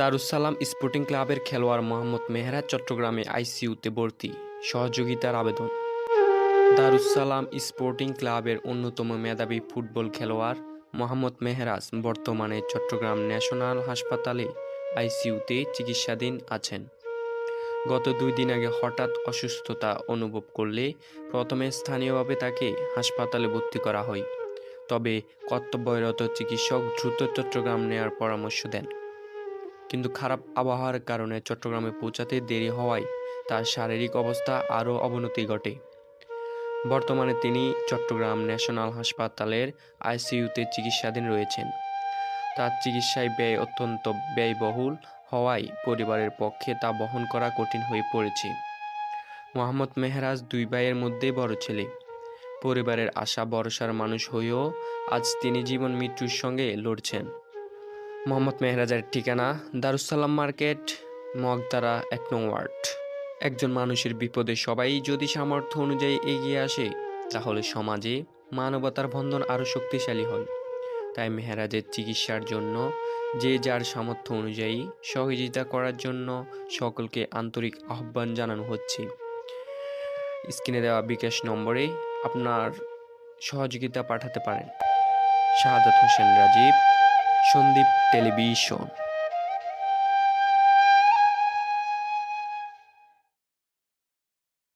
Darussalam sporting ক্লাবের খেলোয়াড় মোহাম্মদ মেহরাজ চট্টগ্রামে আইসিইউতে ভর্তি, সহযোগিতার আবেদন। দারুসালাম স্পোর্টিং ক্লাবের অন্যতম মেধাবী ফুটবল খেলোয়াড় মোহাম্মদ মেহরাজ বর্তমানে চট্টগ্রাম ন্যাশনাল হাসপাতালে আইসিইউতে চিকিৎসাধীন আছেন। গত দুই দিন আগে হঠাৎ অসুস্থতা অনুভব করলে প্রথমে স্থানীয়ভাবে তাকে হাসপাতালে ভর্তি করা হয়। তবে কর্তব্যরত চিকিৎসক দ্রুত চট্টগ্রাম নেওয়ার পরামর্শ দেন। কিন্তু খারাপ আবহাওয়ার কারণে চট্টগ্রামে পৌঁছাতে দেরি হওয়ায় তার শারীরিক অবস্থা আরও অবনতি ঘটে। বর্তমানে তিনি চট্টগ্রাম ন্যাশনাল হাসপাতালের আইসিইউতে চিকিৎসাধীন রয়েছেন। তার চিকিৎসায় ব্যয় অত্যন্ত ব্যয়বহুল হওয়ায় পরিবারের পক্ষে তা বহন করা কঠিন হয়ে পড়েছে। মোহাম্মদ মেহরাজ দুই ভাইয়ের মধ্যে বড় ছেলে। পরিবারের আশা ভরসার মানুষ হয়েও আজ তিনি জীবন মৃত্যুর সঙ্গে লড়ছেন। মোহাম্মদ মেহরাজের ঠিকানা দারুসালাম মার্কেট, মগদারা এক নং ওয়ার্ড। একজন মানুষের বিপদে সবাই যদি সামর্থ্য অনুযায়ী এগিয়ে আসে, তাহলে সমাজে মানবতার বন্ধন আরও শক্তিশালী হয়। তাই মেহরাজের চিকিৎসার জন্য, যে যার সামর্থ্য অনুযায়ী সহযোগিতা করার জন্য সকলকে আন্তরিক আহ্বান জানানো হচ্ছে। স্ক্রিনে দেওয়া বিকাশ নম্বরে আপনার সহযোগিতা পাঠাতে পারেন। শাহাদাত হোসেন রাজীব সন্দীপ টেলিভিশন।